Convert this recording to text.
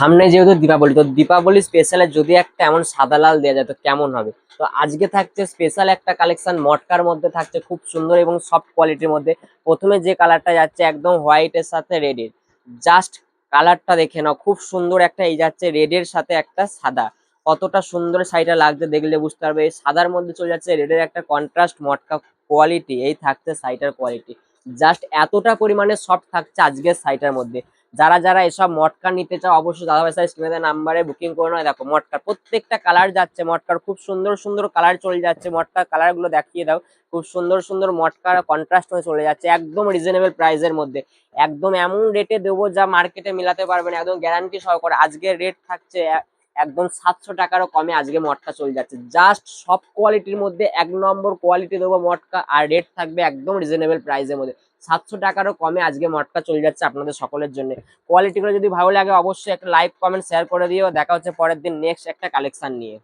সামনে যেহেতু দীপাবলি, তো দীপাবলি স্পেশালে যদি একটা এমন সাদা লাল দেওয়া যায়, তো কেমন হবে? তো আজকে থাকছে স্পেশাল একটা কালেকশন মটকার মধ্যে থাকছে খুব সুন্দর এবং সফট কোয়ালিটির মধ্যে। প্রথমে যে কালারটা যাচ্ছে একদম হোয়াইটের সাথে রেডের জাস্ট কালারটা দেখে নাও, খুব সুন্দর একটা এই যাচ্ছে রেডের সাথে একটা সাদা। কতটা সুন্দর শাড়িটা লাগছে দেখলে বুঝতে পারবে। এই সাদার মধ্যে চলে যাচ্ছে রেডের একটা কন্ট্রাস্ট মটকা কোয়ালিটি এই থাকছে শাড়িটার কোয়ালিটি জাস্ট এতটা পরিমাণে সফট থাকছে আজকের শাড়িটার মধ্যে। যারা যারা এসব মটকা নিতে চাও, অবশ্যই দাদাভাই স্যার স্ক্রিনে নাম্বারে বুকিং করে নয় দেখো মটকার প্রত্যেকটা কালার যাচ্ছে মটকার খুব সুন্দর সুন্দর কালার চলে যাচ্ছে মটকার কালারগুলো দেখিয়ে দাও। খুব সুন্দর সুন্দর মটকার কন্ট্রাস্ট হয়ে চলে যাচ্ছে, একদম রিজনেবল প্রাইসের মধ্যে। একদম এমন রেটে দেবো যা মার্কেটে মিলাতে পারবেন একদম গ্যারান্টি সহকারে। আজকের রেট থাকছে একদম সাতশো টাকারও কমে আজকে মটকা চলে যাচ্ছে। জাস্ট সব কোয়ালিটির মধ্যে এক নম্বর কোয়ালিটি দেবো মটকা, আর রেট থাকবে একদম রিজনেবল প্রাইসের মধ্যে। সাতশো টাকারও কমে আজকে মটকা চলে যাচ্ছে আপনাদের সকলের জন্য। কোয়ালিটিগুলো যদি ভালো লাগে অবশ্যই একটা লাইক কমেন্ট শেয়ার করে দিও। দেখা হচ্ছে পরের দিন নেক্সট একটা কালেকশন নিয়ে।